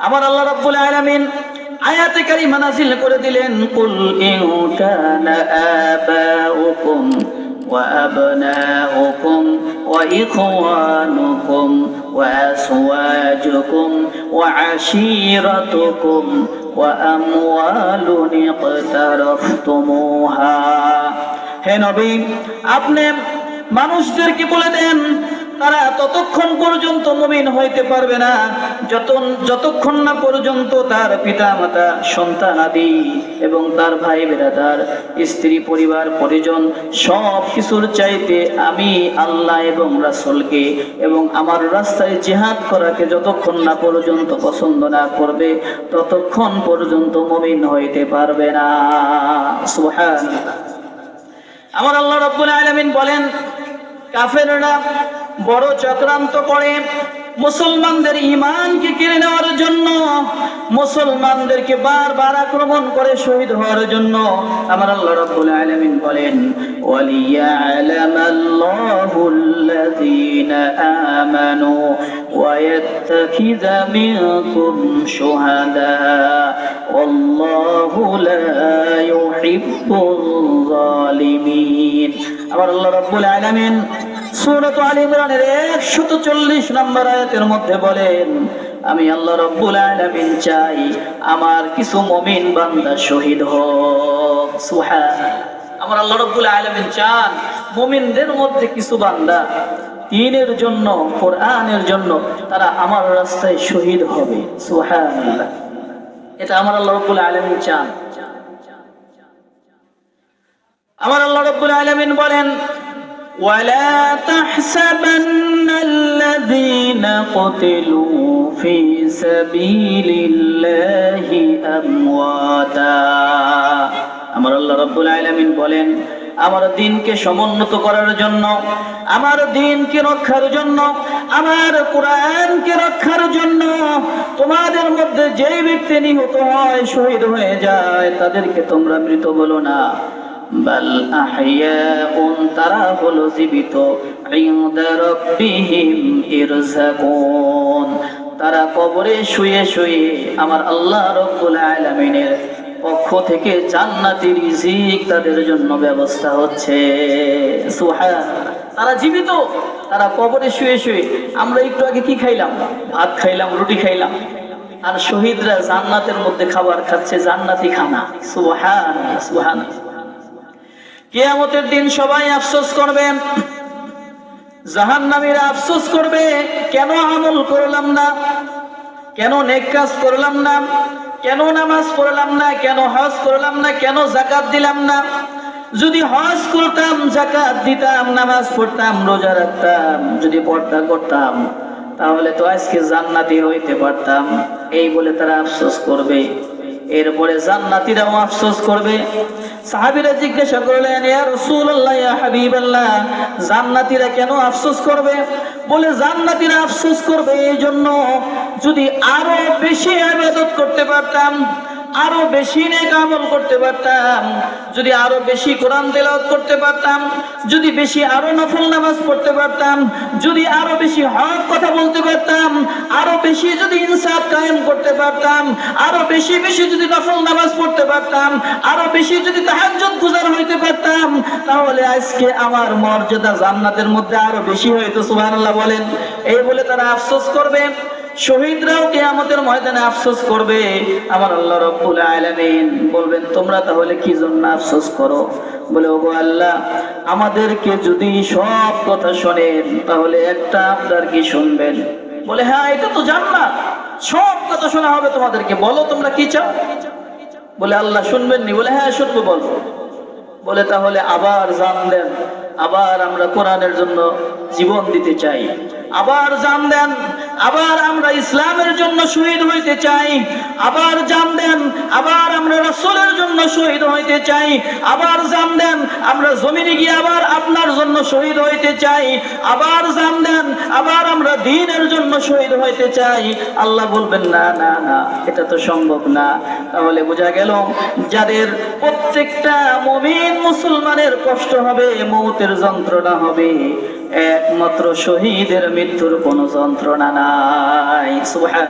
আমার আল্লাহ রাব্বুল আলামিন আয়াতে কারিমা নাযিল করে দিলেন কুল ইন কানা আবাউকুম وأبناؤكم وإخوانكم وأزواجكم وعشيرتكم وأموال اقترفتموها হে নবী আপনি মানুষদেরকে বলে দেন তারা ততক্ষণ পর্যন্ত মুমিন হইতে পারবে না যত যতক্ষণ না পর্যন্ত তার পিতা মাতা সন্তান আদি এবং তার ভাই বেরাদার, স্ত্রী, পরিবার, পরিজন সব কিছুর চাইতে আমি আল্লাহ এবং রাসূলকে এবং আমার রাস্তায় জিহাদ করাকে যতক্ষণ না পর্যন্ত পছন্দ না করবে, ততক্ষণ পর্যন্ত মুমিন হইতে পারবে না। সুবহানাল্লাহ। আমার আল্লাহ রব্বুল আলামিন বলেন, কাফেররা বড় চক্রান্ত করে মুসলমানদের ইমানকে কেড়ে নেওয়ার জন্য মুসলমানদেরকে বারবার আক্রমণ করে শহীদ হওয়ার জন্য আমার আল্লাহ রাব্বুল আলামিন বলেন ওয়ালিয়ালামাল্লাহু আল্লাযীনা আমানু ويتخذ منكم شهداء والله لا يحب الظالمين আবার আল্লাহ রাব্বুল আলামিন সূরাত ইমরানের 140 নম্বর আয়াতের মধ্যে বলেন, আমি আল্লাহ রাব্বুল আলামিন চাই আমার কিছু মমিন বান্দা শহীদ হোক। আমার আল্লাহ রাব্বুল আলামিন চান মমিনদের মধ্যে কিছু বান্দা দিনের জন্য, কোরআনের জন্য তারা আমার রাস্তায় শহীদ হবে। সুবহানাল্লাহ। এটা আমার আল্লাহ রাব্বুল আলামিন চান। আমার আল্লাহ রাব্বুল আলামিন বলেন ولا تحسبن الذين قتلوا في سبيل الله أمواتا আমার আল্লাহ রাব্বুল আলামিন বলেন আমার দিনকে সমুন্নত করার জন্য আমার দিনকে রক্ষার জন্য আমার কোরআনকে রক্ষার জন্য তোমাদের মধ্যে যেই ব্যক্তি নিহত হয় শহীদ হয়ে যায় তাদেরকে তোমরা মৃত বলো না বাল আহইয়াউন তারা হলো জীবিত। ইনদা রাব্বিহিম তারা কবরে শুয়ে শুয়ে আমার আল্লাহ রব্বুল আলামিনের পক্ষ থেকে জান্নাতি রিজিক তাদের জন্য ব্যবস্থা হচ্ছে। সুবহান। তারা জীবিত, তারা কবরে শুয়ে শুয়ে আমরা একটু আগে কি খাইলাম? ভাত খাইলাম, রুটি খাইলাম। আর শহীদরা জান্নাতের মধ্যে খাবার খাচ্ছে জান্নাতি খানা সুবহান সুবহান। কিয়ামতের দিন সবাই আফসোস করবে। জাহান্নামীরা আফসোস করবে, কেন আমল করলাম না? কেন নেক কাজ করলাম না? কেন নামাজ পড়লাম না? কেন হজ করলাম না? কেন জাকাত দিলাম না? যদি হজ করতাম জাকাত দিতাম, নামাজ পড়তাম, রোজা রাখতাম, যদি পর্দা করতাম, তাহলে তো আজকে জান্নাতি হইতে পারতাম। এই বলে তারা আফসোস করবে। এরপরে জান্নাতীরাও আফসোস করবে। সাহাবীরা জিজ্ঞাসা করলেন, ইয়া রাসূলুল্লাহ, ইয়া হাবিবাল্লাহ, জান্নাতীরা কেন আফসোস করবে? বলে, জান্নাতীরা আফসোস করবে এই জন্য যদি আরও বেশি ইবাদত করতে পারতাম আরও বেশি নেক আমল করতে পারতাম। যদি আরও বেশি কোরআন তেলাওয়াত করতে পারতাম, যদি বেশি আরও নফল নামাজ পড়তে পারতাম, যদি আরও বেশি হক কথা বলতে পারতাম, আরও বেশি যদি ইনসাফ কায়েম করতে পারতাম, আরও বেশি বেশি যদি নফল নামাজ পড়তে পারতাম, আরও বেশি যদি তাহাজ্জুদ গুজার হইতে পারতাম, তাহলে আজকে আমার মর্যাদা জান্নাতের মধ্যে আরও বেশি হইতো, সুবহানাল্লাহ বলেন। এই বলে তারা আফসোস করবে। শহীদরাও কিয়ামতের ময়দানে আফসোস করবে। আমার আল্লাহ রব্বুল আলামিন বলবেন, তোমরা তাহলে কি জন্য আফসোস করো? বলে, ওগো আল্লাহ, আমাদেরকে যদি সব কথা শোনেন, তাহলে একটা আপনার কি শুনবেন? বলে হ্যাঁ এটা তো জান্নাত। সব কথা শোনা হবে তোমাদেরকে। বলো, তোমরা কি চাও? বলে, আল্লাহ শুনবেন নি? বলে হ্যাঁ শুনব, বলো। বলে, তাহলে আবার জান দেন। আবার আমরা কোরআনের জন্য জীবন দিতে চাই। আবার জান দেন। আবার আমরা ইসলামের জন্য শহীদ হইতে চাই, আবার জান দেন, আবার আমরা রসুলের জন্য শহীদ হইতে চাই, আবার জান দেন, আমরা জমিনে গিয়ে আবার আপনার জন্য শহীদ হইতে চাই, আবার জান দেন, আবার আমরা দিনের জন্য শহীদ হইতে চাই। আল্লাহ বলবেন, না না না, এটা তো সম্ভব না। তাহলে বোঝা গেল, যাদের প্রত্যেকটা মমিন মুসলমানের কষ্ট হবে, মৌতের যন্ত্রণা হবে, একমাত্র শহীদের মৃত্যুর কোনো যন্ত্রণা নাই সুবহান